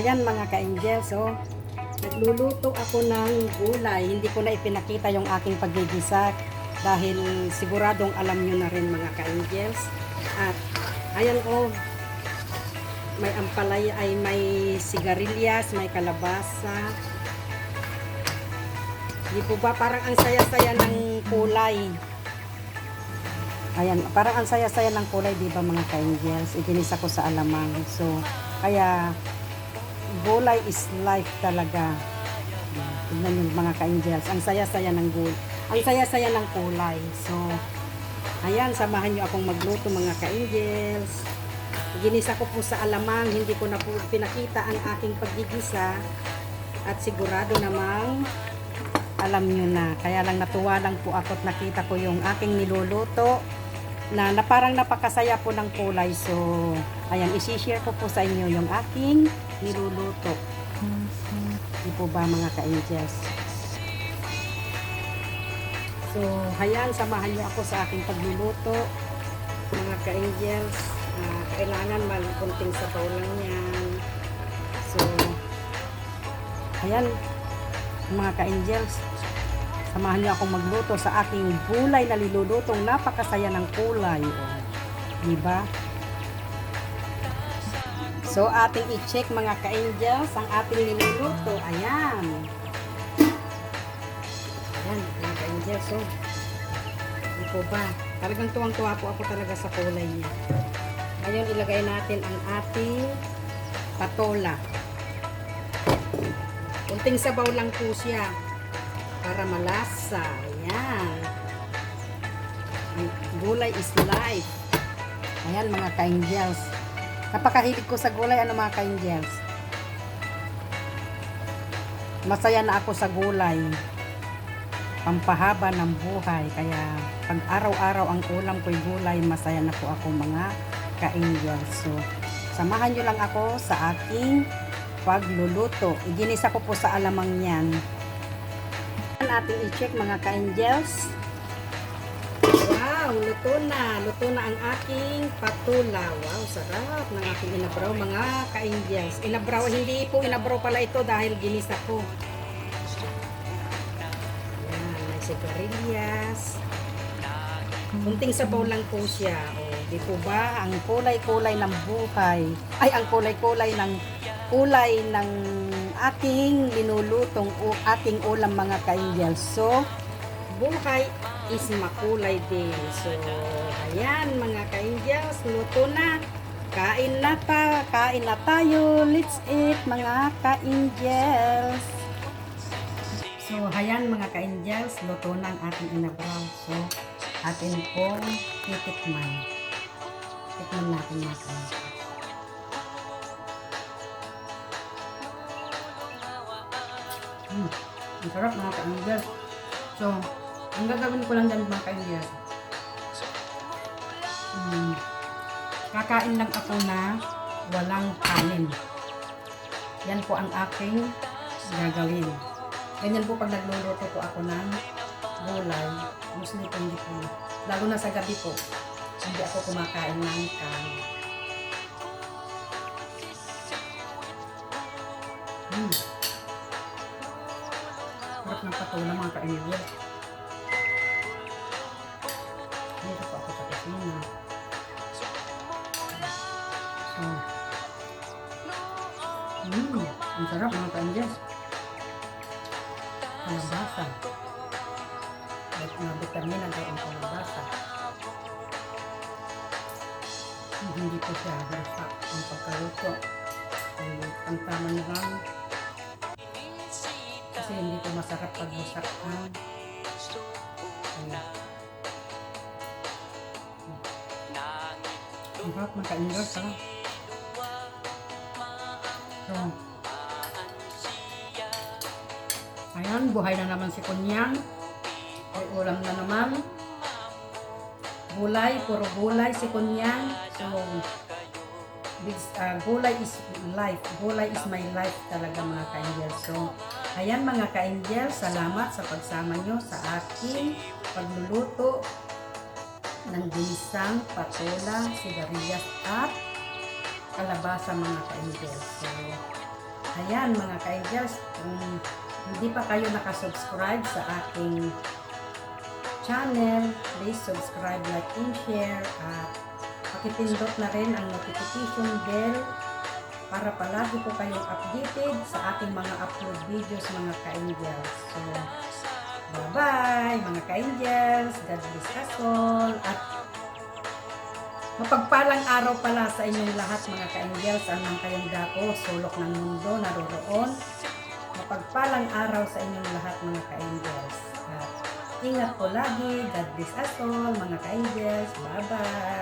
hayan mga ka-angel. So, nagluluto ako ng gulay. Hindi ko na ipinakita yung aking paggigisa dahil siguradong alam nyo na rin mga ka-angels. At, ayan oh, may ampalaya ay may sigarilyas, may kalabasa. Di po ba parang ang saya-saya ng kulay. Ayan, parang ang saya-saya ng kulay, di ba mga ka-angels? Iginisa ko sa alamang. So, kaya gulay is life talaga. Tignan yung mga ka-angels. Ang saya-saya ng gul. Ang saya-saya ng kulay. So, ayan, samahan nyo akong magluto mga ka-angels. Ginisa ko po sa alamang. Hindi ko na po pinakita ang aking paggigisa. At sigurado namang alam nyo na. Kaya lang natuwa lang po ako at nakita ko yung aking niluluto na, na parang napakasaya po ng kulay. So, ayan, isi-share ko po sa inyo yung aking niluluto. Di po ba mga ka-angels? So, ayan, samahan niyo ako sa aking pagluluto. Mga ka-angels, ah, kailangan mal kunting sabaw lang yan. So, ayan, mga ka-angels, samahan niyo akong magluto sa aking gulay na nilulutong napakasaya ng kulay. O, di ba? So, ating i-check mga ka-angels ang ating niluluto. Ayan. Ayan, mga ka-angels. So, di po ba? Talagang tuwang-tuwa po ako talaga sa kulay niya. Ngayon, ilagay natin ang ating patola. Kunting sabaw lang po siya para malasa. Ayan. Gulay is life. Ayan mga ka-angels. Napakahilig ko sa gulay. Ano mga ka-angels? Masaya na ako sa gulay. Pampahaba ng buhay. Kaya pag araw-araw ang ulam ko'y gulay, masaya na po ako mga ka-angels. So, samahan nyo lang ako sa aking pagluluto. Iginisa ko po sa alamang yan. Ating i-check mga ka-angels. Wow, luto na. Luto na ang aking patula. Wow, sarap ng aking inabraw mga ka-angels. Inabraw, hindi po inabraw pala ito dahil ginisa ko. Yan, may sigarilyas. Kunting sabaw lang po siya. O, di po ba? Ang kulay-kulay ng buhay. Ay, ang kulay-kulay ng kulay ng ating linulutong o ating ulam mga ka-angels. So, buhay is makulay din. So, ayan mga ka-angels, luto na. Kain na ta, kain na tayo. Let's eat mga ka-angels. So, ayan mga ka-angels, luto na ang ating inabraw. So, atin pong titikman. Tikman natin mga ka-angels. Mm, ang sarap mga ka-angels. So, ang gagawin ko lang dyan mga ka-angels. Mm, kakain lang ako na walang kanin. Yan po ang aking gagawin. Ganyan po pag nagluluto po ako ng gulay. Mostly hindi po. Lalo na sa gabi po. Hindi ako kumakain ng kanin. Mm. Sarap ng patula mga ka-angels. Dito po ako sa kusina. So, mm, ang sarap mga ka-angels. Kalabasa. At na vitamina daw ang kalabasa. Hindi po siya harasa ang pagkaluto. Ang tama na lang. Kasi hindi po masarap pag wasak ang harap ng kaingal, sarap. So, ayan, buhay na naman si Kunyang. Ay, ulam na naman. Gulay, puro gulay si Kunyang. So, this, uh, gulay is life. Gulay is my life talaga mga ka-angel. So, ayan mga ka-angel, salamat sa pagsama nyo sa aking pagluluto ng ginisang patola, sigarilyas at kalabasa mga ka-angel. So, Ayan mga ka-angels, kung hindi pa kayo nakasubscribe sa aking channel, please subscribe, like, and share at pakipindot na rin ang notification bell para palagi po kayong updated sa aking mga upload videos mga ka-angels. So, bye-bye mga ka-angels. God bless us all. At mapagpalang araw pala sa inyong lahat mga ka-angels. Anong kayong dako, sulok ng mundo, naroroon. Mapagpalang araw sa inyong lahat mga ka-angels. At ingat po lagi. God bless us all mga ka-angels. Bye-bye.